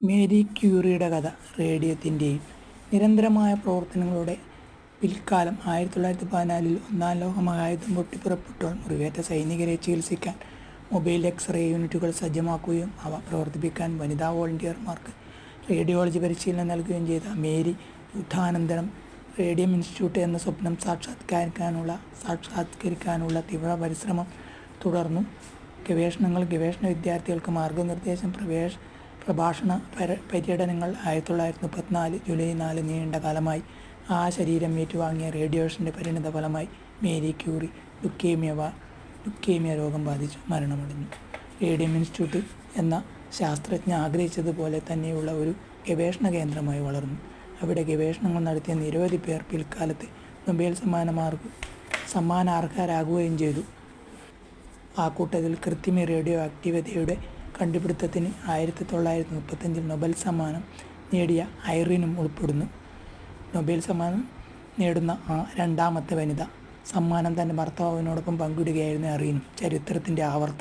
Mary ക്യൂറിയുടെ കഥ റേഡിയത്തിന്റെയും നിരന്തരമായ പ്രവർത്തനങ്ങളുടെ പിൽക്കാലം ആയിരത്തി തൊള്ളായിരത്തി പതിനാലിൽ ഒന്നാം ലോകമഹായുദ്ധം പൊട്ടിപ്പുറപ്പെട്ടപ്പോൾ മുറിവേറ്റ സൈനികരെ ചികിത്സിക്കാൻ മൊബൈൽ എക്സ്റേ യൂണിറ്റുകൾ സജ്ജമാക്കുകയും അവ പ്രവർത്തിപ്പിക്കാൻ വനിതാ വോളണ്ടിയർമാർക്ക് റേഡിയോളജി പരിശീലനം നൽകുകയും ചെയ്ത മേരി യുദ്ധാനന്തരം റേഡിയം ഇൻസ്റ്റിറ്റ്യൂട്ട് എന്ന സ്വപ്നം സാക്ഷാത്കരിക്കാനുള്ള സാക്ഷാത്കരിക്കാനുള്ള തീവ്ര പരിശ്രമം തുടർന്നു ഗവേഷണങ്ങൾ ഗവേഷണ വിദ്യാർത്ഥികൾക്ക് മാർഗനിർദ്ദേശം പ്രവേശ പ്രഭാഷണ പര പര്യടനങ്ങൾ ആയിരത്തി തൊള്ളായിരത്തി മുപ്പത്തിനാല് ജൂലൈ നാല് നീണ്ട കാലമായി ആ ശരീരം ഏറ്റുവാങ്ങിയ റേഡിയേഷന്റെ പരിണിത ഫലമായി മേരി ക്യൂറി ലുക്കേമിയ ലുക്കേമിയ രോഗം ബാധിച്ചു മരണമടഞ്ഞു. റേഡിയം ഇൻസ്റ്റിറ്റ്യൂട്ട് എന്ന ശാസ്ത്രജ്ഞ ആഗ്രഹിച്ചതുപോലെ തന്നെയുള്ള ഒരു ഗവേഷണ കേന്ദ്രമായി വളർന്നു. അവിടെ ഗവേഷണങ്ങൾ നടത്തിയ നിരവധി പേർ പിൽക്കാലത്ത് നൊബേൽ സമ്മാനമാർക്ക് സമ്മാനാർഹരാകുകയും ചെയ്തു. ആ കൂട്ടത്തിൽ കൃത്രിമ റേഡിയോ ആക്ടിവിറ്റിയുടെ കണ്ടുപിടുത്തത്തിന് ആയിരത്തി തൊള്ളായിരത്തി മുപ്പത്തഞ്ചിൽ നൊബൽ സമ്മാനം നേടിയ ഐറിനും ഉൾപ്പെടുന്നു. നൊബേൽ സമ്മാനം നേടുന്ന ആ രണ്ടാമത്തെ വനിത സമ്മാനം തന്റെ ഭർത്താവിനോടൊപ്പം പങ്കിടുകയായിരുന്നു അറിയുന്നു ചരിത്രത്തിന്റെ ആവർത്തനം.